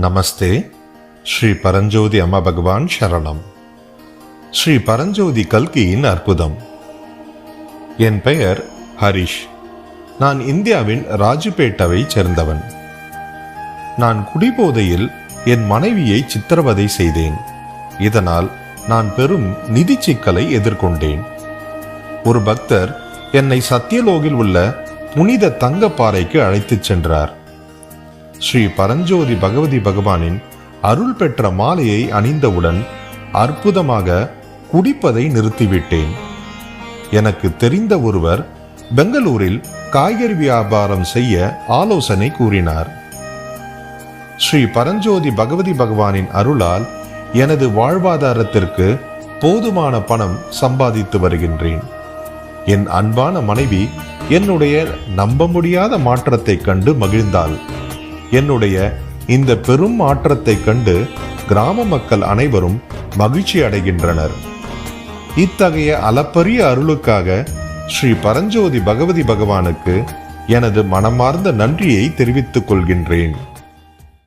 நமஸ்தே. ஸ்ரீ பரஞ்சோதி அம்மா பகவான் சரணம். ஸ்ரீ பரஞ்சோதி கல்கியின் அற்புதம். என் பெயர் ஹரிஷ். நான் இந்தியாவின் ராஜுபேட்டாவை சேர்ந்தவன். நான் குடிபோதையில் என் மனைவியை சித்திரவதை செய்தேன். இதனால் நான் பெரும் நிதி சிக்கலை எதிர்கொண்டேன். ஒரு பக்தர் என்னை சத்தியலோகில் உள்ள புனித தங்கப்பாறைக்கு அழைத்துச் சென்றார். ஸ்ரீ பரஞ்சோதி பகவதி பகவானின் அருள் பெற்ற மாலையை அணிந்தவுடன் அற்புதமாக குடிப்பதை நிறுத்திவிட்டேன். எனக்கு தெரிந்த ஒருவர் பெங்களூரில் காய்கறி வியாபாரம் செய்ய ஆலோசனை கூறினார். ஸ்ரீ பரஞ்சோதி பகவதி பகவானின் அருளால் எனது வாழ்வாதாரத்திற்கு போதுமான பணம் சம்பாதித்து வருகின்றேன். என் அன்பான மனைவி என்னுடைய நம்ப முடியாத மாற்றத்தைக் கண்டு மகிழ்ந்தாள். என்னுடைய இந்த பெரும் மாற்றத்தை கண்டு கிராம மக்கள் அனைவரும் மகிழ்ச்சி அடைகின்றனர். இத்தகைய அளப்பரிய அருளுக்காக ஸ்ரீ பரஞ்சோதி பகவதி பகவானுக்கு எனது மனமார்ந்த நன்றியை தெரிவித்துக் கொள்கின்றேன்.